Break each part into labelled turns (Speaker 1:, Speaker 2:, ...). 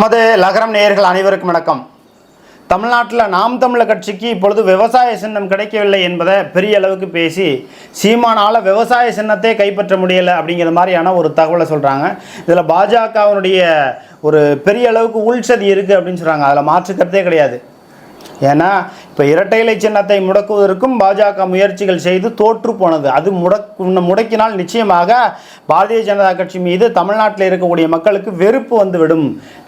Speaker 1: நமது லகரம் நேயர்கள் அனைவருக்கும் வணக்கம். தமிழ்நாட்டில் நாம் தமிழர் கட்சிக்கு இப்பொழுது விவசாய சின்னம் கிடைக்கவில்லை என்பதை பெரிய அளவுக்கு பேசி சீமானால் விவசாய சின்னத்தை கைப்பற்ற முடியலை அப்படிங்கிற மாதிரியான ஒரு தகவலை சொல்கிறாங்க இதில் பாஜகவினுடைய ஒரு பெரிய அளவுக்கு உள்சதி இருக்குது அப்படின்னு சொல்கிறாங்க அதில் மாற்று கருத்தே கிடையாது. ஏன்னா இப்போ இரட்டை இலை சின்னத்தை முடக்குவதற்கும் பாஜக முயற்சிகள் செய்து தோற்று போனது. அது முடக் முடக்கினால் நிச்சயமாக பாரதிய ஜனதா கட்சி மீது தமிழ்நாட்டில் இருக்கக்கூடிய மக்களுக்கு வெறுப்பு வந்துவிடும்.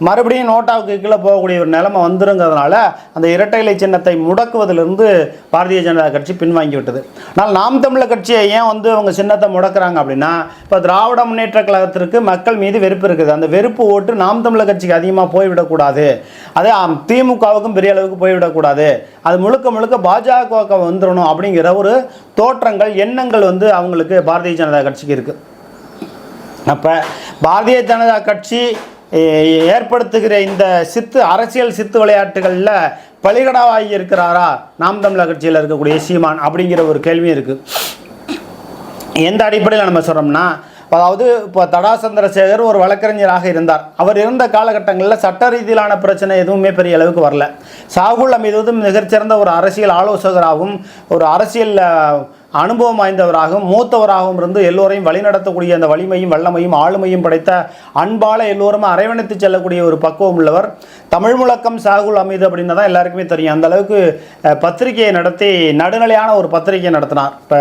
Speaker 1: மறுபடியும் நோட்டாவுக்கு கீழே போகக்கூடிய ஒரு நிலைமை வந்துருங்கிறதுனால அந்த இரட்டை இலை சின்னத்தை முடக்குவதிலிருந்து பாரதிய ஜனதா கட்சி பின்வாங்கி விட்டது ஆனால் நாம் தமிழர் கட்சியை ஏன் வந்து அவங்க சின்னத்தை முடக்கிறாங்க அப்படின்னா இப்போ திராவிட முன்னேற்ற கழகத்திற்கு மக்கள் மீது வெறுப்பு இருக்குது. அந்த வெறுப்பு ஓட்டு நாம் தமிழர் கட்சிக்கு அதிகமாக போய்விடக்கூடாது. அதே திமுகவுக்கும் பெரிய அளவுக்கு போய்விடக்கூடாது. அது முழுக்க முழுக்க பாஜக வந்துடணும் அப்படிங்கிற ஒரு தோற்றங்கள் எண்ணங்கள் வந்து அவங்களுக்கு பாரதிய ஜனதா கட்சிக்கு இருக்குது அப்போ பாரதிய ஜனதா கட்சி ஏற்படுத்துகிற இந்த சித்து அரசியல் சித்து விளையாட்டுகளில் பலிகடாவாகி இருக்கிறாரா? நாம் தமிழர் கட்சியில் இருக்கக்கூடிய சீமான் அப்படிங்கிற ஒரு கேள்வியும் இருக்குது எந்த அடிப்படையில் நம்ம சொல்கிறோம்னா அதாவது இப்போ தடா சந்திரசேகர் ஒரு வழக்கறிஞராக இருந்தார். அவர் இருந்த காலகட்டங்களில் சட்ட ரீதியிலான பிரச்சனை எதுவுமே பெரிய அளவுக்கு வரல. சாகுல் அமீது மிகச்சிறந்த ஒரு அரசியல் ஆலோசகராகவும் ஒரு அரசியல் அனுபவம் வாய்ந்தவராகவும் மூத்தவராகவும் இருந்து எல்லோரையும் வழிநடத்தக்கூடிய அந்த வலிமையும் வல்லமையும் ஆளுமையும் படைத்த அன்பால எல்லோரும் அரவணைத்து செல்லக்கூடிய ஒரு பக்குவம் உள்ளவர். தமிழ் முழக்கம் சாகுல் அமீது அப்படின்னு தான் எல்லாருக்குமே தெரியும். அந்த அளவுக்கு பத்திரிகையை நடத்தி நடுநிலையான ஒரு பத்திரிகையை நடத்தினார். இப்போ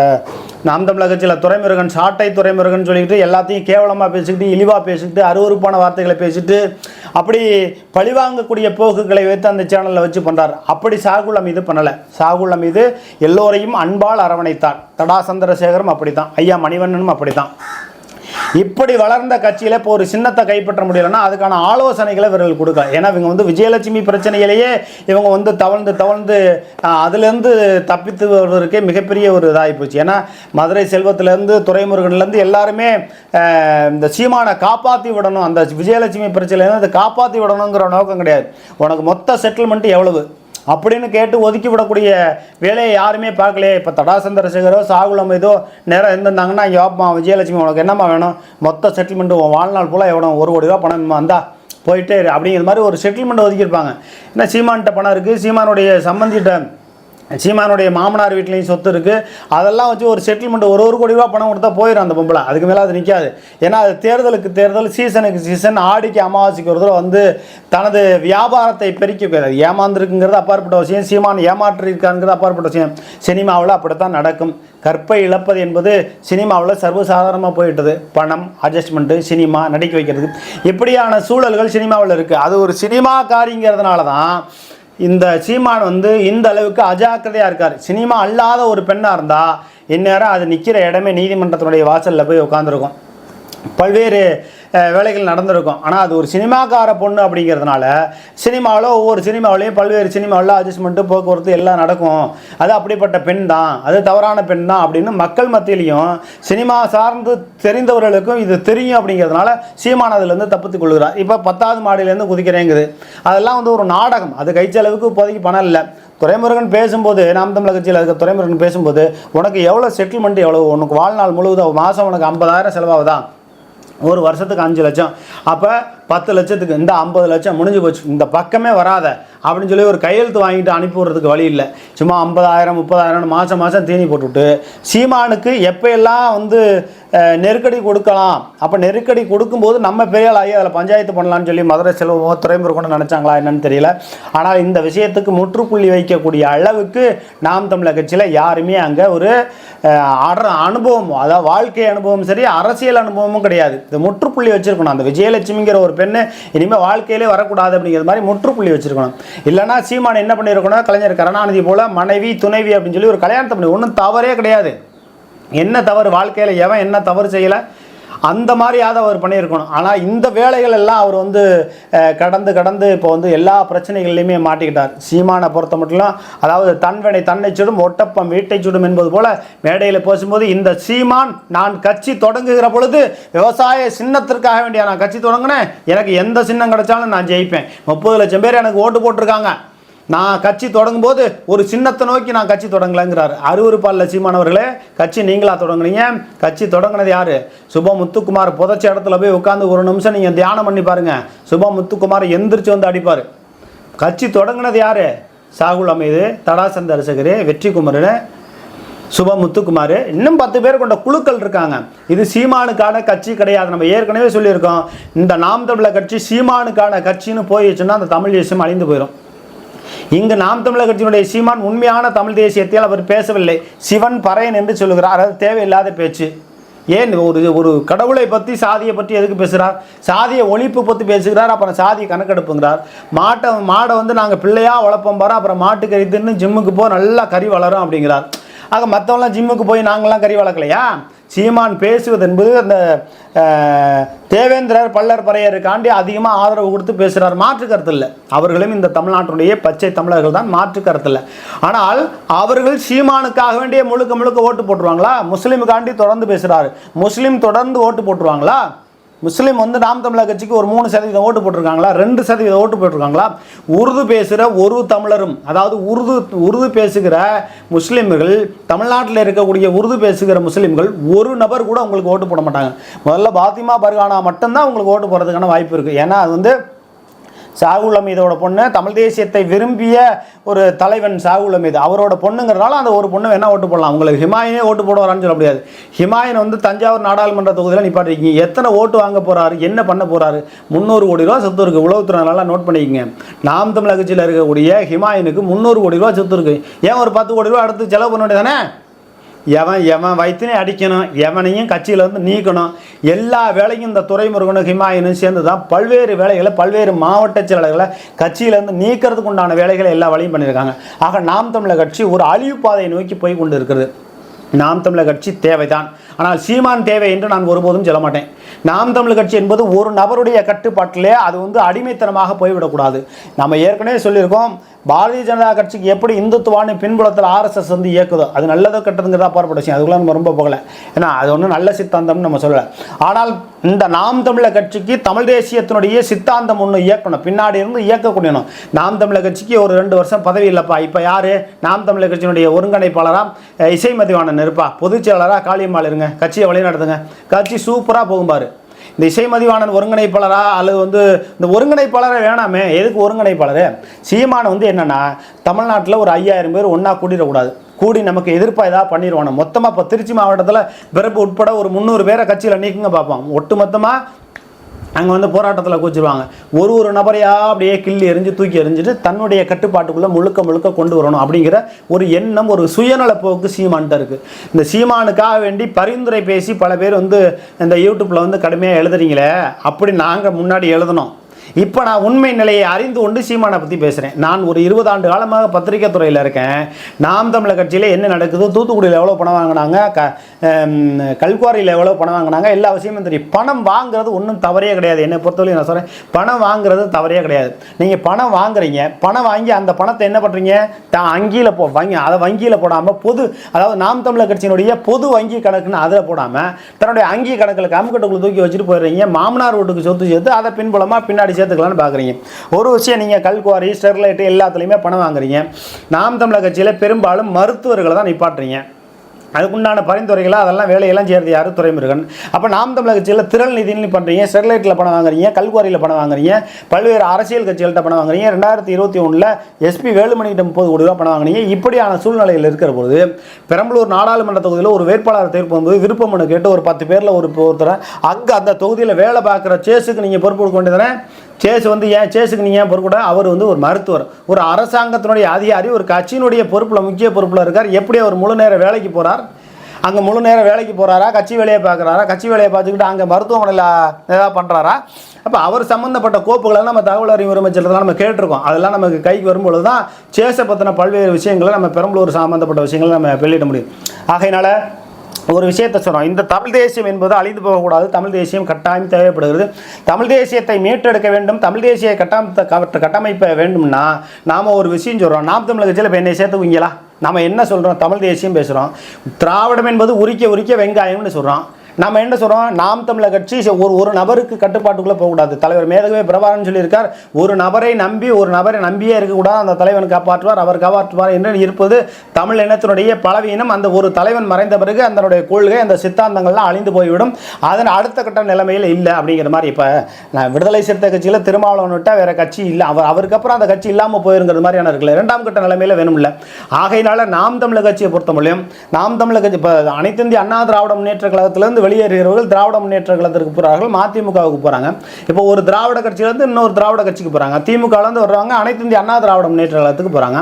Speaker 1: நாம் தமிழக கட்சியில் துறைமுருகன் சாட்டை துறைமுருகன் சொல்லிட்டு எல்லாத்தையும் கேவலமாக பேசிக்கிட்டு இழிவாக பேசிக்கிட்டு அருவருப்பான வார்த்தைகளை பேசிட்டு அப்படி பழிவாங்கக்கூடிய போக்குகளை வைத்து அந்த சேனலில் வச்சு பண்ணுறார் அப்படி சாகுள்ள மீது பண்ணலை. சாகுள்ள மீது எல்லோரையும் அன்பால் அரவணைத்தார். தடா சந்திரசேகரும் அப்படி தான் ஐயா மணிவண்ணனும் அப்படி தான் இப்படி வளர்ந்த கட்சியில் இப்போ ஒரு சின்னத்தை கைப்பற்ற முடியலன்னா அதுக்கான ஆலோசனைகளை இவர்கள் கொடுக்கலாம் ஏன்னா இவங்க வந்து விஜயலட்சுமி பிரச்சனையிலேயே இவங்க வந்து தவழ்ந்து தவழ்ந்து அதுலேருந்து தப்பித்து வருவதற்கே மிகப்பெரிய ஒரு இதாகி போச்சு. ஏன்னா மதுரை செல்வத்திலேருந்து துறைமுருகன்லேருந்து எல்லாருமே இந்த சீமானை காப்பாற்றி விடணும். அந்த விஜயலட்சுமி பிரச்சனையிலேருந்து அதை காப்பாற்றி விடணுங்கிற நோக்கம் கிடையாது. உனக்கு மொத்த செட்டில்மெண்ட் எவ்வளவு? அப்படின்னு கேட்டு ஒதுக்கி விடக்கூடிய வேலையை யாருமே பார்க்கலையே. இப்போ தடா சந்திரசேகரோ சாகுலம் ஏதோ நேரம் இருந்திருந்தாங்கன்னா யோப்பா விஜயலட்சுமி உனக்கு என்னம்மா வேணும்? மொத்த செட்டில்மெண்ட்டு உன் வாழ்நாள் போல் எவ்வளோ ஒரு கோடி ரூபா பணம் வந்தா போயிட்டே அப்படிங்கிற மாதிரி ஒரு செட்டில்மெண்ட் ஒதுக்கியிருப்பாங்க. ஏன்னா சீமான்கிட்ட பணம் இருக்குது சீமானுடைய சம்பந்திட்ட சீமானுடைய மாமனார் வீட்லேயும் சொத்து இருக்குது அதெல்லாம் வச்சு ஒரு செட்டில்மெண்ட் ஒரு ஒரு கோடி ரூபா பணம் கொடுத்தா போயிடும் அந்த பொம்பளை. அதுக்கு மேலே அது நிற்காது ஏன்னா அது தேர்தலுக்கு தேர்தல் சீசனுக்கு சீசன் ஆடிக்கு அமாவாசைக்கு ஒரு தடவை வந்து தனது வியாபாரத்தை பெருக்கி வைக்கிறது. ஏமாந்துருக்குங்கிறது அப்பாற்பட்ட விஷயம். சீமான் ஏமாற்றிருக்காங்கிறது அப்பாற்பட்ட விஷயம். சினிமாவில் அப்படித்தான் நடக்கும். கற்பை இழப்பது என்பது சினிமாவில் சர்வசாதாரணமாக போயிட்டது. பணம் அட்ஜஸ்ட்மெண்ட்டு சினிமா நடிக்க வைக்கிறது. இப்படியான சூழல்கள் சினிமாவில் இருக்குது அது ஒரு சினிமாக்காரிங்கிறதுனால தான் இந்த சீமான் வந்து இந்த அளவுக்கு அஜாக்கிரதையாக இருக்கார். சினிமா அல்லாத ஒரு பெண்ணாக இருந்தால் இந்நேரம் அது நிற்கிற இடமே நீதிமன்றத்தினுடைய வாசலில் போய் உட்காந்துருக்கும் பல்வேறு வேலைகள் நடந்திருக்கும். ஆனால் அது ஒரு சினிமாக்கார பொண்ணு அப்படிங்கிறதுனால சினிமாவில் ஒவ்வொரு சினிமாவிலையும் பல்வேறு சினிமாவில் அட்ஜஸ்ட்மெண்ட்டு போக்குவரத்து எல்லாம் நடக்கும். அது அப்படிப்பட்ட பெண் தான். அது தவறான பெண் தான் அப்படின்னு மக்கள் மத்தியிலையும் சினிமா சார்ந்து தெரிந்தவர்களுக்கும் இது தெரியும் அப்படிங்கிறதுனால சீமான் அதுலேருந்து தப்பித்துக் கொள்கிறார். இப்போ பத்தாவது மாடியிலேருந்து குதிக்கிறேங்குது. அதெல்லாம் வந்து ஒரு நாடகம். அது கைச்சளவுக்கு இப்போதைக்கு பணம் இல்லை. துறைமுருகன் பேசும்போது நாம் தமிழக கட்சியில் இருக்க துறைமுருகன் பேசும்போது உனக்கு எவ்வளோ செட்டில்மெண்ட் எவ்வளோ உனக்கு வாழ்நாள் முழுவதும் மாதம் உனக்கு ஐம்பதாயிரம் செலவாகுதான் ஒரு வருஷத்துக்கு அஞ்சு லட்சம். அப்போ பத்து லட்சத்துக்கு இந்த ஐம்பது லட்சம் முடிஞ்சு போச்சு. இந்த பக்கமே வராத. அப்படின்னு சொல்லி ஒரு கையெழுத்து வாங்கிட்டு அனுப்பி விடுறதுக்கு வழி இல்லை. சும்மா ஐம்பதாயிரம் முப்பதாயிரம்னு மாதம் மாதம் தீனி போட்டுவிட்டு சீமானுக்கு எப்போ எல்லாம் வந்து நெருக்கடி கொடுக்கலாம். அப்போ நெருக்கடி கொடுக்கும்போது நம்ம பெரிய ஆகி அதில் பஞ்சாயத்து பண்ணலாம்னு சொல்லி மதுரை செல்வமோ துறைமுருகனோ நினச்சாங்களா என்னன்னு தெரியல. ஆனால் இந்த விஷயத்துக்கு முற்றுப்புள்ளி வைக்கக்கூடிய அளவுக்கு நாம் தமிழர் கட்சியில் யாருமே அங்கே ஒரு அட அனுபவம் அதாவது வாழ்க்கை அனுபவம் சரி அரசியல் அனுபவமும் கிடையாது. இந்த முற்றுப்புள்ளி வச்சுருக்கணும். அந்த விஜயலட்சுமிங்கிற ஒரு பெண்ணு இனிமேல் வாழ்க்கையிலே வரக்கூடாது அப்படிங்கிற மாதிரி முற்றுப்புள்ளி வச்சுருக்கணும். இல்லைன்னா சீமான் என்ன பண்ணியிருக்கணும்? கலைஞர் கருணாநிதி போல மனைவி துணைவி அப்படின்னு சொல்லி ஒரு கல்யாணத்தை பண்ணி ஒன்றும் தவறே கிடையாது. என்ன தவறு வாழ்க்கையில் எவன் என்ன தவறு செய்யலை? அந்த மாதிரியாவது அவர் பண்ணியிருக்கணும். ஆனால் இந்த வேலைகள் எல்லாம் அவர் வந்து கடந்து கடந்து இப்போ வந்து எல்லா பிரச்சனைகள்லையுமே மாட்டிக்கிட்டார். சீமானை பொறுத்த மட்டும் அதாவது தன்வனை தன்னை சுடும் ஒட்டப்பம் வீட்டை சுடும் என்பது போல மேடையில் பேசும்போது இந்த சீமான் நான் கட்சி தொடங்குகிற பொழுது விவசாய சின்னத்திற்காக வேண்டிய நான் கட்சி தொடங்கினேன்? எனக்கு எந்த சின்னம் கிடைச்சாலும் நான் ஜெயிப்பேன். முப்பது லட்சம் பேர் எனக்கு ஓட்டு போட்டிருக்காங்க. நான் கட்சி தொடங்கும் போது ஒரு சின்னத்தை நோக்கி நான் கட்சி தொடங்கலைங்கிறார். அருவருப்பால் லட்சியமானவர்களே கட்சி நீங்களா தொடங்குனீங்க? கட்சி தொடங்கினது யாரு? சுப முத்துக்குமார் புதைச்ச இடத்துல போய் உட்காந்து ஒரு நிமிஷம் நீங்கள் தியானம் பண்ணி பாருங்க. சுப முத்துக்குமார் எந்திரிச்சு வந்து அடிப்பார். கட்சி தொடங்கினது யாரு? சாகுல் அமைது தடாசந்த அரசகர் வெற்றி குமரன் சுப முத்துக்குமார். இன்னும் பத்து பேர் கொண்ட குழுக்கள் இருக்காங்க. இது சீமானுக்கான கட்சி கிடையாது. நம்ம ஏற்கனவே சொல்லியிருக்கோம். இந்த நாம் தமிழர் கட்சி சீமானுக்கான கட்சின்னு போயிடுச்சுன்னா அந்த தமிழ் தேசியம் அழிந்து போயிடும் இங்கு நாம் தமிழர் கட்சியினுடைய சீமான் உண்மையான தமிழ் தேசியத்தில் அவர் பேசவில்லை. சிவன் பறையன் என்று சொல்லுகிறார். அது தேவையில்லாத பேச்சு. ஏன் ஒரு ஒரு கடவுளை பற்றி சாதியை பற்றி எதுக்கு பேசுகிறார் சாதியை ஒழிப்பு பற்றி பேசுகிறார். அப்புறம் சாதியை கணக்கெடுப்புங்கிறார். மாட்டை மாடை வந்து நாங்கள் பிள்ளையாக வளர்ப்போம் பாரு. அப்புறம் மாட்டு கறி தின்னு ஜிம்முக்கு போ நல்லா கறி வளரும் அப்படிங்கிறார். ஆக மற்றவங்களாம் ஜிம்முக்கு போய் நாங்களாம் கறி வளர்க்கலையா? சீமான் பேசுவது என்பது அந்த தேவேந்திரர் பல்லர் பறையருக்காண்டி அதிகமாக ஆதரவு கொடுத்து பேசுகிறார் மாற்று கருத்து இல்லை அவர்களும் இந்த தமிழ்நாட்டுடைய பச்சை தமிழர்கள் தான் மாற்று கருத்து இல்லை ஆனால் அவர்கள் சீமானுக்காக வேண்டிய முழுக்க முழுக்க ஓட்டு போட்டுருவாங்களா? முஸ்லீமுக்காண்டி தொடர்ந்து பேசுகிறார் முஸ்லீம் தொடர்ந்து ஓட்டு போட்டுருவாங்களா? முஸ்லீம் வந்து நாம் தமிழர் கட்சிக்கு ஒரு மூணு சதவீதம் ஓட்டு போட்டிருக்காங்களா? ரெண்டு சதவீதம் ஓட்டு போட்டிருக்காங்களா? உருது பேசுகிற ஒரு தமிழரும் அதாவது உருது உருது பேசுகிற முஸ்லீம்கள் தமிழ்நாட்டில் இருக்கக்கூடிய உருது பேசுகிற முஸ்லீம்கள் ஒரு நபர் கூட உங்களுக்கு ஓட்டு போட மாட்டாங்க. முதல்ல பாத்திமா பர்கானா மட்டும்தான் உங்களுக்கு ஓட்டு போடுறதுக்கான வாய்ப்பு இருக்குது ஏன்னா அது வந்து சாகுல் அமீதோட பொண்ணு தமிழ் தேசியத்தை விரும்பிய ஒரு தலைவன் சாகுல் அமீது. அவரோட பொண்ணுங்கிறனால அந்த ஒரு பொண்ணு வேணால் ஓட்டு போடலாம். உங்களுக்கு ஹிமாயனே ஓட்டு போடுவாரான்னு சொல்ல முடியாது. ஹிமாயன் வந்து தஞ்சாவூர் நாடாளுமன்ற தொகுதியில் நிப்பாட்டிருக்கீங்க. எத்தனை ஓட்டு வாங்க போகிறாரு என்ன பண்ண போகிறாரு முந்நூறு கோடி ரூபா சொத்து இருக்குது உளவுத்துறை நல்லா நோட் பண்ணிக்கங்க. நாம் தமிழக கட்சியில் இருக்கக்கூடிய ஹிமாயனுக்கு முந்நூறு கோடி ரூபா சொத்து இருக்குது ஏன் ஒரு பத்து கோடி ரூபா அடுத்து செலவு பண்ண வேண்டியதானே எவன் எவன் வயிற்றுனே அடிக்கணும் எவனையும் கட்சியிலேருந்து நீக்கணும் எல்லா வேலையும் இந்த துறைமுருகனும் ஹிமாயனும் சேர்ந்து தான் பல்வேறு வேலைகளை பல்வேறு மாவட்ட செயலாளர்களை கட்சியிலேருந்து நீக்கிறதுக்கு உண்டான வேலைகளை எல்லா வழியும் பண்ணியிருக்காங்க. ஆக நாம் தமிழர் கட்சி ஒரு அழிவு பாதையை நோக்கி போய் கொண்டு இருக்கிறது நாம் தமிழர் கட்சி தேவைதான். ஆனால் சீமான் தேவை என்று நான் ஒருபோதும் சொல்ல மாட்டேன். நாம் தமிழ் கட்சி என்பது ஒரு நபருடைய கட்டுப்பாட்டிலே அது வந்து அடிமைத்தனமாக போய்விடக்கூடாது. நம்ம ஏற்கனவே சொல்லியிருக்கோம் பாரதிய ஜனதா கட்சிக்கு எப்படி இந்துத்துவான்னு பின்புலத்தில் ஆர்எஸ்எஸ் வந்து இயக்குதோ அது நல்லதோ கெட்டதுங்கிறதா பாடுபட விஷயம். அதுக்குள்ள நம்ம ரொம்ப போகல ஏன்னா அது ஒன்றும் நல்ல சித்தாந்தம்னு நம்ம சொல்லலை. ஆனால் இந்த நாம் தமிழ கட்சிக்கு தமிழ் தேசியத்தினுடைய சித்தாந்தம் ஒன்று இயக்கணும். பின்னாடி இருந்து இயக்கக்கூடியணும். நாம் தமிழ கட்சிக்கு ஒரு ரெண்டு வருஷம் பதவி இல்லைப்பா. இப்போ யார்? நாம் தமிழர் கட்சியினுடைய ஒருங்கிணைப்பாளராக இசைமதிவாணன் இருப்பா பொதுச் செயலராக காளியம்மாள் இருங்க. கட்சியை வழிநடத்துங்க. கட்சி சூப்பராக போகும்பாரு இந்த இசை மதிவாணன் ஒருங்கிணைப்பாளரா அல்லது வந்து இந்த ஒருங்கிணைப்பாளரே வேணாமே எதுக்கு ஒருங்கிணைப்பாளர்? சீமான் வந்து என்னென்னா தமிழ்நாட்டில் ஒரு ஐயாயிரம் பேர் ஒன்றா கூட்டிடக்கூடாது கூடி நமக்கு எதிர்ப்பாக ஏதாவது பண்ணிடுவானோ. மொத்தமாக இப்போ திருச்சி மாவட்டத்தில் பிறப்பு உட்பட ஒரு முந்நூறு பேரை கட்சியில் நீக்குங்க பார்ப்போம் ஒட்டு மொத்தமாக அங்கே வந்து போராட்டத்தில் கூச்சிருவாங்க. ஒரு ஒரு நபரையா அப்படியே கிள்ளி எரிஞ்சு தூக்கி எறிஞ்சிட்டு தன்னுடைய கட்டுப்பாட்டுக்குள்ளே முழுக்க முழுக்க கொண்டு வரணும் அப்படிங்கிற ஒரு எண்ணம் ஒரு சுயநல போக்கு சீமான்ட்ட இருக்குது இந்த சீமானுக்காக வேண்டி பரிந்துரை பேசி பல பேர் வந்து இந்த யூடியூப்பில் வந்து கடுமையாக எழுதுறீங்களே அப்படி நாங்கள் முன்னாடி எழுதணும். இப்போ நான் உண்மை நிலையை அறிந்து கொண்டு சீமானை பற்றி பேசுகிறேன் நான் ஒரு இருபது ஆண்டு காலமாக பத்திரிக்கை துறையில் இருக்கேன். நாம் தமிழர் கட்சியில் என்ன நடக்குது? தூத்துக்குடியில் எவ்வளோ பணம் வாங்கினாங்க? க கல்குவாரியில் எவ்வளோ பணம் வாங்கினாங்க? எல்லா விஷயமும் தெரியும். பணம் வாங்குறது ஒன்றும் தவறே கிடையாது. என்னை பொறுத்தவரையும் நான் சொல்கிறேன் பணம் வாங்குறது தவறே கிடையாது. நீங்கள் பணம் வாங்குறீங்க. பணம் வாங்கி அந்த பணத்தை என்ன பண்ணுறீங்க தான் வங்கியில் போ வங்கி அதை வங்கியில் போடாமல் பொது அதாவது நாம் தமிழர் கட்சியினுடைய பொது வங்கி கணக்குன்னு அதில் போடாமல் தன்னுடைய அங்கி கணக்கில் கம்கட்டுக்குள்ளே தூக்கி வச்சுட்டு போயிடுறீங்க. மாமனார் வீட்டுக்கு சொத்து சேர்த்து அதை பின்புலமாக பின்னாடி சேர்த்துக்கலாம்னு பார்க்குறீங்க ஒரு விஷயம் நீங்கள் கல்குவாரி ஸ்டெர்லைட்டு எல்லாத்துலேயுமே பணம் வாங்குறீங்க. நாம் தமிழக கட்சியில் பெரும்பாலும் மருத்துவர்களை தான் நிப்பாட்டுறீங்க. அதுக்குண்டான பரிந்துரைகளை அதெல்லாம் வேலையெல்லாம் செய்கிறது யார்? துறைமுருகன் அப்போ நாம் தமிழக கட்சியில் திரள் நிதின்னு பண்ணுறீங்க ஸ்டெர்லைட்டில் பணம் வாங்குறீங்க கல்குவாரியில் பணம் வாங்குறீங்க பல்வேறு அரசியல் கட்சிகள்கிட்ட பணம் வாங்குறீங்க. ரெண்டாயிரத்தி இருபத்தி ஒன்றில் எஸ்பி வேலுமணிகிட்ட முப்பது கோடி ரூபா பணம் வாங்குறீங்க இப்படியான சூழ்நிலையில் இருக்கிற பொழுது பெரம்பலூர் நாடாளுமன்ற தொகுதியில் ஒரு வேட்பாளர் தேர்வு வந்து விருப்ப மனு கேட்டு ஒரு பத்து பேரில் ஒரு ஒருத்தரை அங்கே அந்த தொகுதியில் வேலை பார்க்குற சேஸுக்கு நீங்கள் பொறுப்பு கொடுக்க வேண்டியதானே சேஸ் வந்து ஏன் சேஸுக்கு நீங்கள் ஏன் பொறுக்கூட அவர் வந்து ஒரு மருத்துவர். ஒரு அரசாங்கத்தினுடைய அதிகாரி ஒரு கட்சியினுடைய பொறுப்பில் முக்கிய பொறுப்பில் இருக்கார். எப்படி அவர் முழு நேர வேலைக்கு போகிறார் அங்கே முழு நேரம் வேலைக்கு போகிறாரா கட்சி வேலையை பார்க்குறாரா? கட்சி வேலையை பார்த்துக்கிட்டு அங்கே மருத்துவமனையில் ஏதாவது பண்ணுறாரா அப்போ அவர் சம்மந்தப்பட்ட கோப்புகளை நம்ம தகவல் அறிவு உரிமைச்சலத்தில் நம்ம கேட்டிருக்கோம். அதெல்லாம் நமக்கு கைக்கு வரும்பொழுது தான் சேஸை பற்றின பல்வேறு விஷயங்களை நம்ம பெரம்பலூர் சம்மந்தப்பட்ட விஷயங்களை நம்ம வெளியிட முடியும். ஆகையினால ஒரு விஷயத்தை சொல்கிறோம் இந்த தமிழ் தேசியம் என்பது அழிந்து போகக்கூடாது. தமிழ் தேசியம் கட்டாயம் தேவைப்படுகிறது. தமிழ் தேசியத்தை மீட்டெடுக்க வேண்டும். தமிழ் தேசிய கட்டமைத்த கட்டமைப்ப வேண்டும்னா நாம் ஒரு விஷயம் சொல்கிறோம் நாம் தமிழ் கட்சியில் இப்போ என்னை சேர்த்துக்குவீங்களா நம்ம என்ன சொல்கிறோம் தமிழ் தேசியம் பேசுகிறோம் திராவிடம் என்பது உரிக்க உரிக்க வெங்காயம்னு சொல்கிறோம் நம்ம என்ன சொல்கிறோம் நாம் தமிழர் கட்சி ஒரு ஒரு நபருக்கு கட்டுப்பாட்டுக்குள்ளே போகக்கூடாது. தலைவர் மேதகவே பிரபாகரன் சொல்லியிருக்கார். ஒரு நபரை நம்பி ஒரு நபரை நம்பியே இருக்கக்கூடாது. அந்த தலைவன் காப்பாற்றுவார் அவர் காப்பாற்றுவார் என்று இருப்பது தமிழ் இனத்தினுடைய பலவீனம். அந்த ஒரு தலைவன் மறைந்த பிறகு அதனுடைய கொள்கை அந்த சித்தாந்தங்கள்லாம் அழிந்து போய்விடும். அதன் அடுத்த கட்ட நிலைமையில் இல்லை அப்படிங்கிற மாதிரி இப்போ நான் விடுதலை சிறுத்தை கட்சியில் திருமாவளவன் விட்டால் வேற கட்சி இல்லை. அவர் அவருக்கு அப்புறம் அந்த கட்சி இல்லாமல் போயிருங்கிற மாதிரியான இருக்குல்ல. இரண்டாம் கட்ட நிலைமையில் வேணும்ல. ஆகையினால நாம் தமிழர் கட்சியை பொறுத்த முடியும். நாம் தமிழக கட்சி இப்போ அனைத்து இந்திய அண்ணா திராவிட முன்னேற்ற கழகத்திலிருந்து வெளியேறுகிறவர்கள் திராவிட முன்னேற்ற கழகத்திற்கு போகிறார்கள் மதிமுகவுக்கு போகிறாங்க இப்போ ஒரு திராவிட கட்சியிலேருந்து இன்னொரு திராவிட கட்சிக்கு போகிறாங்க திமுகலேருந்து வர்றவங்க அனைத்து இந்திய அண்ணா திராவிட முன்னேற்ற கழகத்துக்கு போகிறாங்க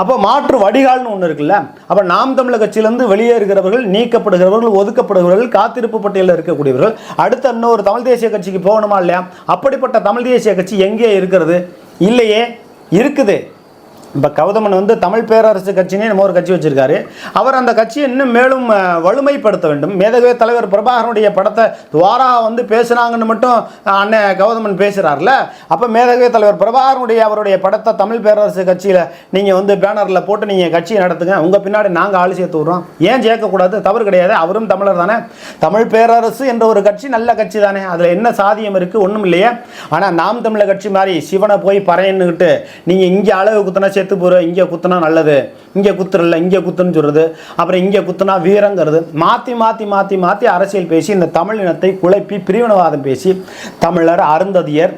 Speaker 1: அப்போ மாற்று வடிகால்னு ஒன்று இருக்குல்ல அப்போ நாம் தமிழக கட்சியிலிருந்து வெளியேறுகிறவர்கள் நீக்கப்படுகிறவர்கள் ஒதுக்கப்படுகிறவர்கள் காத்திருப்பு பட்டியலில் இருக்கக்கூடியவர்கள் அடுத்த இன்னொரு தமிழ் தேசிய கட்சிக்கு போகணுமா இல்லையா? அப்படிப்பட்ட தமிழ் தேசிய கட்சி எங்கே இருக்கிறது? இல்லையே இருக்குது. இப்போ கௌதமன் வந்து தமிழ் பேரரசு கட்சினே நம்ம ஒரு கட்சி வச்சிருக்காரு. அவர் அந்த கட்சியை இன்னும் மேலும் வலுமைப்படுத்த வேண்டும். மேதகவே தலைவர் பிரபாகரனுடைய படத்தை துவாரா வந்து பேசுனாங்கன்னு மட்டும் அண்ணன் கௌதமன் பேசுகிறார்ல அப்போ மேதகவே தலைவர் பிரபாகரனுடைய அவருடைய படத்தை தமிழ் பேரரசு கட்சியில் நீங்கள் வந்து பேனரில் போட்டு நீங்கள் கட்சியை நடத்துங்க. உங்கள் பின்னாடி நாங்கள் ஆள் சேர்த்து விட்றோம். ஏன் ஜெயிக்கக்கூடாது? தவறு கிடையாது. அவரும் தமிழர் தானே. தமிழ் பேரரசு என்ற ஒரு கட்சி நல்ல கட்சி தானே. அதில் என்ன சாதியம் இருக்குது ஒன்றும் இல்லையே. ஆனால் நாம் தமிழர் கட்சி மாதிரி சிவனை போய் பறையன்னுக்கிட்டு நீங்கள் இங்கே அளவு குத்துனா செத்து போகிற இங்கே குத்துனா நல்லது இங்கே குத்துறல இங்கே குத்துன்னு சொல்கிறது அப்புறம் இங்கே குத்துனா வீரங்கிறது. மாற்றி மாற்றி மாற்றி மாற்றி அரசியல் பேசி இந்த தமிழ் இனத்தை குழப்பி பிரிவினவாதம் பேசி தமிழர் அருந்ததியர்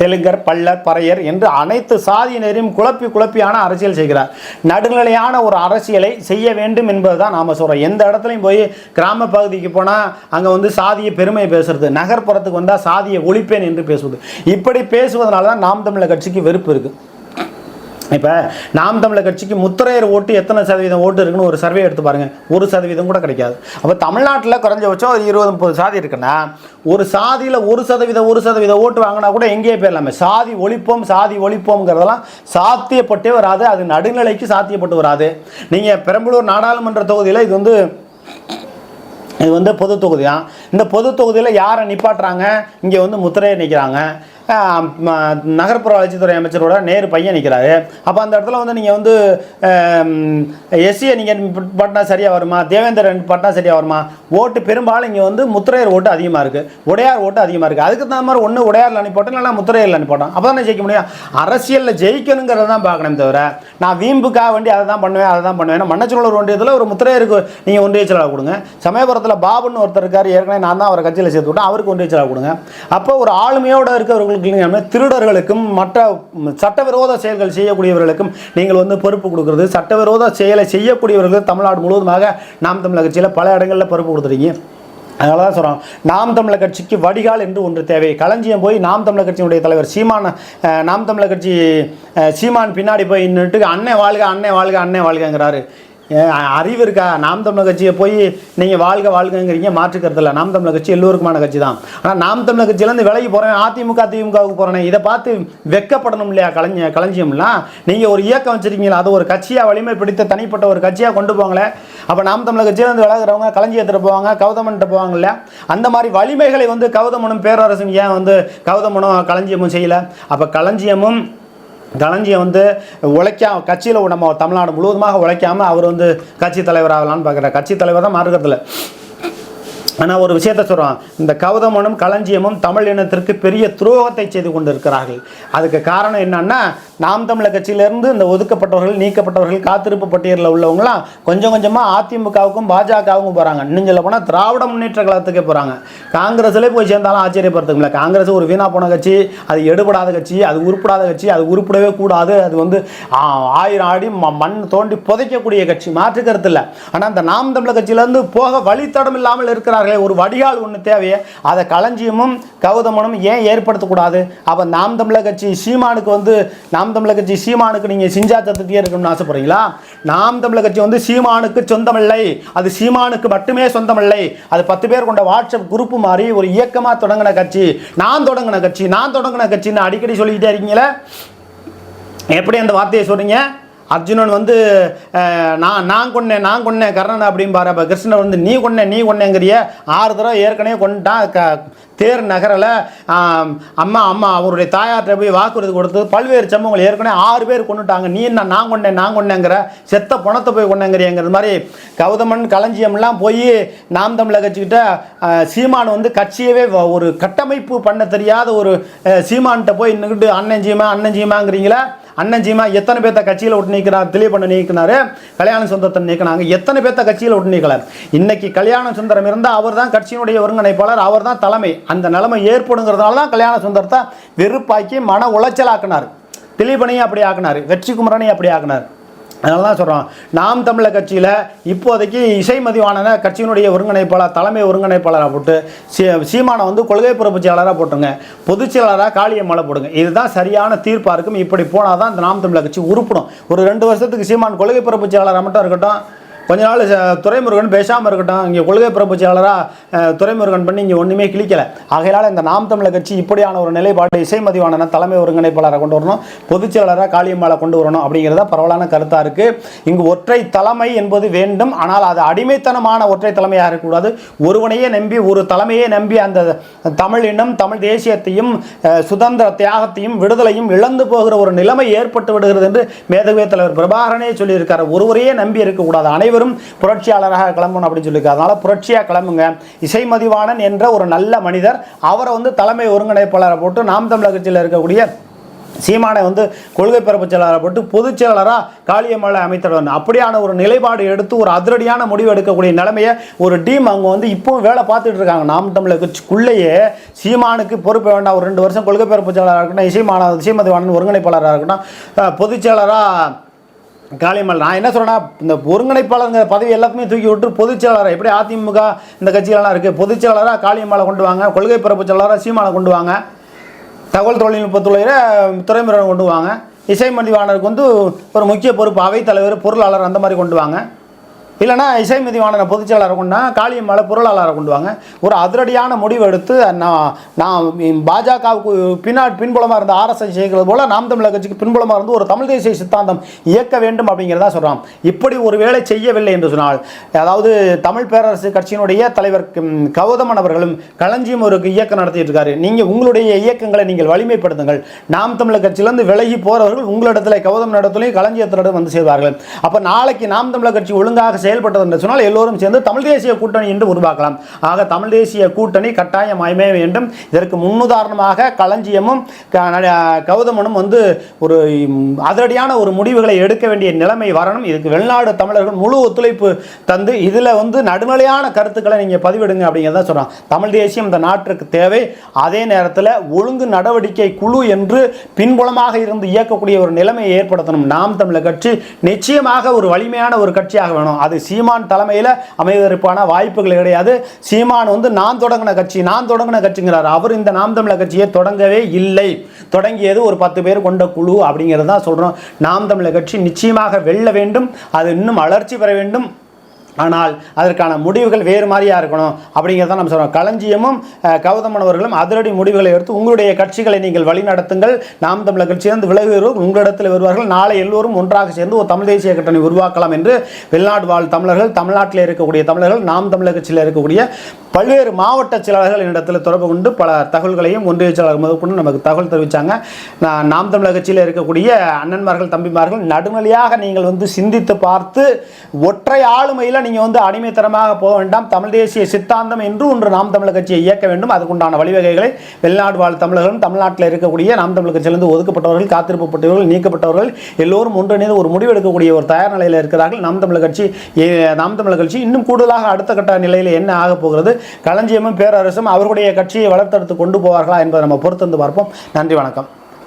Speaker 1: தெலுங்கர் பள்ளர் பறையர் என்று அனைத்து சாதியினரையும் குழப்பி குழப்பியான அரசியல் செய்கிறார். நடுநிலையான ஒரு அரசியலை செய்ய வேண்டும் என்பதுதான் நாம் சொல்கிறோம் எந்த இடத்துலையும் போய் கிராம பகுதிக்கு போனால் அங்கே வந்து சாதிய பெருமை பேசுறது நகர்ப்புறத்துக்கு வந்தால் சாதியை ஒழிப்பேன் என்று பேசுவது. இப்படி பேசுவதனால தான் நாம் தமிழர் கட்சிக்கு வெறுப்பு இருக்குது இப்போ நாம் தமிழர் கட்சிக்கு முத்திரையர் ஓட்டு எத்தனை சதவீதம் ஓட்டு இருக்குன்னு ஒரு சர்வே எடுத்து பாருங்கள் ஒரு சதவீதம் கூட கிடைக்காது. அப்போ தமிழ்நாட்டில் குறைஞ்சபட்சம் ஒரு இருபது முப்பது சாதி இருக்குன்னா ஒரு சாதியில் ஒரு சதவீதம் ஒரு சதவீதம் ஓட்டு வாங்கினா கூட எங்கேயே போயிடலாமே. சாதி ஒழிப்போம் சாதி ஒழிப்போம்ங்கிறதெல்லாம் சாத்தியப்பட்டே வராது. அது நடுநிலைக்கு சாத்தியப்பட்டு வராது. நீங்கள் பெரம்பலூர் நாடாளுமன்ற தொகுதியில் இது வந்து இது வந்து பொது தொகுதியா இந்த பொது தொகுதியில் யாரை நிப்பாட்டுறாங்க? இங்கே வந்து முத்திரையை நிற்கிறாங்க நகர்ப்புற வளர்ச்சித்துறை அமைச்சரோட நேரு பையன் நிற்கிறாரு அப்போ அந்த இடத்துல வந்து நீங்கள் வந்து எஸ்சியை நீங்கள் பட்டினா சரியாக வருமா? தேவேந்திரன் பட்டினா சரியாக வருமா? ஓட்டு பெரும்பாலும் இங்கே வந்து முத்திரையர் ஓட்டு அதிகமாக இருக்குது உடையார் ஓட்டு அதிகமாக இருக்குது அதுக்கு தகுந்த மாதிரி ஒன்று உடையாரில் அனுப்பிட்டோம் இல்லைனா முத்திரையரில் அனுப்பிட்டோம் அப்போ தானே ஜெயிக்க முடியும். அரசியலில் ஜெயிக்கணுங்கிறத தான் பார்க்கணும் தவிர நான் வீம்புக்காக வேண்டி அதை தான் பண்ணுவேன் அதை தான் பண்ணுவேன். மன்னச்சூழல் ஒன்றியத்தில் ஒரு முத்திரையருக்கு நீங்கள் ஒன்றிய செயலாளர் கொடுங்க. சமயபுரத்தில் பாபுன்னு ஒருத்தர் இருக்கார் ஏற்கனவே நான் தான் அவரை கட்சியில் சேர்த்து விட்டேன் அவருக்கு ஒன்றிய செயலாளர் கொடுங்க. அப்போ ஒரு ஆளுமையோடு இருக்கிறவர்களுக்கு நீங்கள் திருடர்களுக்கும் மற்ற சட்டவிரோத செயல்கள் செய்யக்கூடியவர்களுக்கும் நீங்கள் வந்து பொறுப்பு கொடுக்குறது. சட்டவிரோத செயலை செய்யக்கூடியவர்கள் தமிழ்நாடு முழுவதுமாக நாம் தமிழக கட்சியில் பல இடங்களில் பொறுப்பு கொடுத்துருக்கீங்க அதனால தான் சொல்கிறோம் நாம் தமிழர் கட்சிக்கு வடிகால் என்று ஒன்று தேவை. களஞ்சியம் போய் நாம் தமிழர் கட்சியினுடைய தலைவர் சீமான் நாம் தமிழர் கட்சி சீமான் பின்னாடி போய் நின்றுட்டு அன்னை வாழ்க அன்னை வாழ்க அன்னை வாழ்கங்கிறாரு. அறிவு இருக்கா? நாம் தமிழர் கட்சியை போய் நீங்கள் வாழ்க வாழ்கங்கிறீங்க மாற்றுக்கிறது இல்லை. நாம் தமிழர் கட்சி எல்லோருக்குமான கட்சி தான். ஆனால் நாம் தமிழர் கட்சியிலேருந்து விலகி போகிறேன் அதிமுக திமுகவுக்கு போகிறேன் இதை பார்த்து வெக்கப்படணும் இல்லையா? களஞ்சிய களஞ்சியம்லாம் நீங்கள் ஒரு இயக்கம் வச்சிருக்கீங்களா? அது ஒரு கட்சியாக வலிமை பிடித்த தனிப்பட்ட ஒரு கட்சியாக கொண்டு போங்களேன் அப்போ நாம் தமிழர் கட்சியிலேருந்து விலகிறவங்க களஞ்சியத்தில் போவாங்க கௌதமன்ட்ட போவாங்க இல்லையா? அந்த மாதிரி வலிமைகளை வந்து கௌதமனும் பேரரசும் ஏன் வந்து கௌதமனும் களஞ்சியமும் செய்யலை? அப்போ களஞ்சியமும் களஞ்சியம் வந்து உழைக்கா கட்சியில் நம்ம தமிழ்நாடு முழுவதுமாக உழைக்காமல் அவர் வந்து கட்சி தலைவர் ஆகலான்னு பார்க்குறார் கட்சி தலைவர் தான் மாறுக்கிறதுல ஆனால் ஒரு விஷயத்த சொல்கிறோம் இந்த கவுதமனும் களஞ்சியமும் தமிழ் இனத்திற்கு பெரிய துரோகத்தை செய்து கொண்டு இருக்கிறார்கள் அதுக்கு காரணம் என்னன்னா நாம் தமிழர் கட்சியிலேருந்து இந்த ஒதுக்கப்பட்டவர்கள் நீக்கப்பட்டவர்கள் காத்திருப்பு பட்டியலில் உள்ளவங்களாம் கொஞ்சம் கொஞ்சமாக அதிமுகவுக்கும் பாஜகவுக்கும் போகிறாங்க இன்னும் சொல்ல போனால் திராவிட முன்னேற்ற கழகத்துக்கே போகிறாங்க காங்கிரஸ்லேயே போய் சேர்ந்தாலும் ஆச்சரியப்படுத்துங்களா. காங்கிரஸ் ஒரு வீணா போன கட்சி அது எடுபடாத கட்சி அது உருப்படாத கட்சி அது உருப்படவே கூடாது. அது வந்து ஆயிரம் ஆடி ம- மண் தோண்டி புதைக்கக்கூடிய கட்சி. மாற்றுக்கிறது இல்லை. ஆனால் அந்த நாம் தமிழர் கட்சியிலேருந்து போக வழித்தடம் இல்லாமல் இருக்கிறார்களே ஒரு வடிகால் ஒன்று தேவையே. அதை களஞ்சியமும் கௌதமனும் ஏன் ஏற்படுத்தக்கூடாது? அப்போ நாம் தமிழர் கட்சி சீமானுக்கு வந்து நாம் தமிழர் கட்சி சீமானுக்கு நீங்கள் சிஞ்சா சத்துட்டே இருக்கணும்னு ஆசைப்படுறீங்களா? நாம் தமிழர் கட்சி வந்து சீமானுக்கு சொந்தமில்லை. அது சீமானுக்கு மட்டுமே சொந்தமில்லை. அது பத்து பேர் கொண்ட வாட்ஸ்அப் குரூப் மாதிரி ஒரு இயக்கமாக தொடங்கின கட்சி. நான் தொடங்கின கட்சி நான் தொடங்கின கட்சின்னு அடிக்கடி சொல்லிக்கிட்டே இருக்கீங்களே? எப்படி அந்த வார்த்தையை சொல்றீங்க? அர்ஜுனன் வந்து நான் நான் கொன்னேன் நான் கொன்னேன் கர்ணன் அப்படிம்பாரு. அப்போ கிருஷ்ணன் வந்து நீ கொன்னே நீ கொன்னேங்கிறிய. ஆறு தடவை ஏற்கனவே கொண்டுட்டான் க தேர் நகரில் அம்மா அம்மா அவருடைய தாயார்கிட்ட போய் வாக்குறுதி கொடுத்து பல்வேறு சம்பவங்கள் ஏற்கனவே ஆறு பேர் கொண்டுட்டாங்க நீ என்ன நான் கொண்டேன் நான் கொண்டேங்கிற செத்த பணத்தை போய் கொண்டேங்கிறியங்கிறது மாதிரி கௌதமன் களஞ்சியம்லாம் போய் நாம் தமிழர் கட்சிக்கிட்ட சீமான் வந்து கட்சியவே ஒரு கட்டமைப்பு பண்ண தெரியாத ஒரு சீமான்கிட்ட போய் நின்றுட்டு அண்ணன் சீமா அண்ணன் சீமாங்கிறீங்களா அண்ணன் சீமா எத்தனை பேர்த்த கட்சியில் விட்டு நீக்கிறார் திலீபண்ண நீக்கினாரு கல்யாண சுந்தரத்தை நீக்கினாங்க. எத்தனை பேர்த்த கட்சியில் விட்டு நீக்கலார் இன்னைக்கு கல்யாண சுந்தரம் இருந்தால் அவர் தான் கட்சியினுடைய ஒருங்கிணைப்பாளர் அவர் தான் தலைமை. அந்த நிலைமை ஏற்படுங்கிறதுனால தான் கல்யாண சுந்தரத்தை வெறுப்பாக்கி மன உளைச்சலாக்குனார். திலீபனையும் அப்படி ஆக்குனார். வெற்றிக்குமரனையும் அப்படி ஆக்குனார். அதனால தான் சொல்கிறோம் நாம் தமிழர் கட்சியில் இப்போதைக்கு இசை மதிவானன கட்சியினுடைய ஒருங்கிணைப்பாளர் தலைமை ஒருங்கிணைப்பாளராக போட்டு சீ சீமானை வந்து கொள்கை பொறுப்பு போட்டுங்க பொதுச் செயலாளராக காளியம்மலை போடுங்க. இதுதான் சரியான தீர்ப்பாக இருக்கும். இப்படி போனால் தான் இந்த நாம் தமிழர் கட்சி உருப்பிடும். ஒரு ரெண்டு வருஷத்துக்கு சீமான் கொள்கை பொறுப்பு மட்டும் இருக்கட்டும் கொஞ்ச நாள் துறைமுருகன் பேசாமல் இருக்கட்டும். இங்கே கொள்கை பிறப்பு செயலாளராக துறைமுருகன் பண்ணி இங்கே ஒன்றுமே கிளிக்கலை ஆகையால் இந்த நாம் தமிழர் கட்சி இப்படியான ஒரு நிலைப்பாடு இசைமதிவான தலைமை ஒருங்கிணைப்பாளரை கொண்டு வரணும் பொதுச் செயலாளராக கொண்டு வரணும் அப்படிங்கிறத பரவலான கருத்தாக இருக்குது இங்கு ஒற்றை தலைமை என்பது வேண்டும். ஆனால் அது அடிமைத்தனமான ஒற்றை தலைமையாக இருக்கக்கூடாது. ஒருவனையே நம்பி ஒரு தலைமையே நம்பி அந்த தமிழ் இனம் தமிழ் தேசியத்தையும் சுதந்திர தியாகத்தையும் விடுதலையும் இழந்து போகிற ஒரு நிலைமை ஏற்பட்டு விடுகிறது என்று மேதகவே தலைவர் பிரபாகரனே சொல்லியிருக்கார். ஒருவரையே நம்பி இருக்கக்கூடாது. அனைவரும் புரட்சியாளராக கிளம்பணும் அப்படின்னு சொல்லி அதனால புரட்சியாக கிளம்புங்க. இசை மதிவாணன் என்ற ஒரு நல்ல மனிதர் அவரை வந்து தலைமை ஒருங்கிணைப்பாளரை போட்டு நாம் தமிழக கட்சியில் இருக்கக்கூடிய சீமானை வந்து கொள்கை பரப்பு செயலாளரை போட்டு பொதுச் செயலாளராக காளியம்மலை அமைத்திடணும் அப்படியான ஒரு நிலைப்பாடு எடுத்து ஒரு அதிரடியான முடிவு எடுக்கக்கூடிய நிலைமையை ஒரு டீம் அவங்க வந்து இப்போவும் வேலை பார்த்துட்டு இருக்காங்க. நாம் தமிழர் கட்சிக்குள்ளேயே சீமானுக்கு பொறுப்பு வேண்டாம். ஒரு ரெண்டு வருஷம் கொள்கை பரப்பு செயலாளராக இருக்கட்டும் இசைமான இசைமதிவாணன் ஒருங்கிணைப்பாளராக இருக்கட்டும் பொதுச் செயலராக காளியம்மாள் நான் என்ன சொல்கிறேன்னா இந்த ஒருங்கிணைப்பாளருங்கிற பதவி எல்லாத்தையுமே தூக்கி விட்டு பொதுச் செயலாளர் எப்படி அதிமுக இந்த கட்சிகளெலாம் இருக்குது பொதுச் செயலாளராக காளியம்மாளை கொண்டு வாங்க கொள்கை பரப்பு செயலாளராக சீமானை கொண்டு வாங்க தகவல் தொழில்நுட்பத்துறையில் துறைமுறை கொண்டு வாங்க இசை மதிவாளருக்கு வந்து ஒரு முக்கிய பொறுப்பு அவைத்தலைவர் பொருளாளர் அந்த மாதிரி கொண்டு வாங்க. இல்லைனா இசை மதிவாணனை பொதுச் கொண்டா கொண்டு வாங்க பொருளாளரை கொண்டு வாங்க. ஒரு அதிரடியான முடிவு எடுத்து நான் நான் பாஜகவுக்கு பின்னாடி பின்புலமாக இருந்த ஆர்எஸ்எஸ் செய்கிறது போல் நாம் தமிழர் கட்சிக்கு பின்புலமாக இருந்து ஒரு தமிழ் தேசிய சித்தாந்தம் இயக்க வேண்டும் அப்படிங்கிறதா சொல்கிறான் இப்படி ஒரு வேலை செய்யவில்லை என்று சொன்னால் அதாவது தமிழ் பேரரசு கட்சியினுடைய தலைவர் கௌதமன் அவர்களும் களஞ்சியம் ஒரு இயக்கம் நடத்திட்டு இருக்காரு. நீங்கள் உங்களுடைய இயக்கங்களை நீங்கள் வலிமைப்படுத்துங்கள். நாம் தமிழர் கட்சியிலேருந்து விலகி போகிறவர்கள் உங்களிடத்துல கௌதம் இடத்துலையும் களஞ்சியத்திலிருந்து வந்து சேர்வார்கள். அப்போ நாளைக்கு நாம் தமிழர் கட்சி ஒழுங்காக செயல்பட்டது என்று சொன்னால் எல்லோரும் சேர்ந்து தமிழ் தேசிய கூட்டணி என்று உருவாக்கலாம். ஆக தமிழ் தேசிய கூட்டணி கட்டாயம் அமைய வேண்டும். இதற்கு முன்னுதாரணமாக களஞ்சியமும் க- ந- கௌதமனும் வந்து ஒரு அதிரடியான ஒரு முடிவுகளை எடுக்க வேண்டிய நிலைமை வரணும். இதுக்கு வெளிநாடு தமிழர்கள் முழு ஒத்துழைப்பு தந்து இதில் வந்து நடுநிலையான கருத்துக்களை நீங்கள் பதிவிடுங்க அப்படிங்கிறத சொல்கிறான் தமிழ் தேசியம் இந்த நாட்டிற்கு தேவை. அதே நேரத்தில் ஒழுங்கு நடவடிக்கை குழு என்று பின்புலமாக இருந்து இயக்கக்கூடிய ஒரு நிலைமையை ஏற்படுத்தணும். நாம் தமிழர் கட்சி நிச்சயமாக ஒரு வலிமையான ஒரு கட்சியாக வேணும். அது சீமான் தலைமையில் அமைவதற்கான வாய்ப்புகள் கிடையாது. சீமான் வந்து நான் தொடங்கின கட்சி நான் தொடங்கின கட்சிங்கிறார். அவர் இந்த நாம் தமிழர் கட்சியை தொடங்கவே இல்லை. தொடங்கியது ஒரு பத்து பேர் கொண்ட குழு அப்படிங்கிறது தான் சொல்கிறோம் நாம் தமிழர் கட்சி நிச்சயமாக வெல்ல வேண்டும். அது இன்னும் வளர்ச்சி பெற வேண்டும். ஆனால் அதற்கான முடிவுகள் வேறு மாதிரியா இருக்கணும் அப்படிங்கிறத நம்ம சொல்கிறோம் களஞ்சியமும் கௌதமனவர்களும் அதிரடி முடிவுகளை எடுத்து உங்களுடைய கட்சிகளை நீங்கள் வழிநடத்துங்கள் நாம் தமிழர் கட்சியிலிருந்து விலகுகிறவர்கள் உங்களிடத்தில் வருவார்கள். நாளை எல்லோரும் ஒன்றாக சேர்ந்து ஒரு தமிழ் தேசிய கட்டணி உருவாக்கலாம் என்று வெளிநாடு வாழ் தமிழர்கள் தமிழ்நாட்டில் இருக்கக்கூடிய தமிழர்கள் நாம் தமிழர் கட்சியில் இருக்கக்கூடிய பல்வேறு மாவட்ட செயலாளர்கள் என்னிடத்தில் தொடர்பு கொண்டு பல தகவல்களையும் ஒன்றிய செயலாளர் முதற்கொண்டு நமக்கு தகவல் தெரிவித்தாங்க நாம் தமிழர் கட்சியில் இருக்கக்கூடிய அண்ணன்மார்கள் தம்பிமார்கள் நடுநிலையாக நீங்கள் வந்து சிந்தித்து பார்த்து ஒற்றை ஆளுமையில் நீங்கள் வந்து அடிமைத்தனமாக போக வேண்டாம். தமிழ் தேசிய சித்தாந்தம் என்று ஒன்று நாம் தமிழர் கட்சியை இயக்க வேண்டும். அதுக்குண்டான வழிவகைகளை வெளிநாடு வாழ் தமிழர்களும் தமிழ்நாட்டில் இருக்கக்கூடிய நாம் தமிழர் கட்சியிலிருந்து ஒதுக்கப்பட்டவர்கள் காத்திருப்பப்பட்டவர்கள் நீக்கப்பட்டவர்கள் எல்லோரும் ஒன்றிணைந்து ஒரு முடிவு எடுக்கக்கூடிய ஒரு தயார் நிலையில் இருக்கிறார்கள். நாம் தமிழர் கட்சி நாம் தமிழர் கட்சி இன்னும் கூடுதலாக அடுத்த கட்ட நிலையில் என்ன ஆகப் போகிறது? களஞ்சியமும் பேரரசும் அவர்களுடைய கட்சியை வளர்த்தெடுத்து கொண்டு போவார்களா என்பதை நம்ம பொறுத்திருந்து பார்ப்போம். நன்றி வணக்கம்.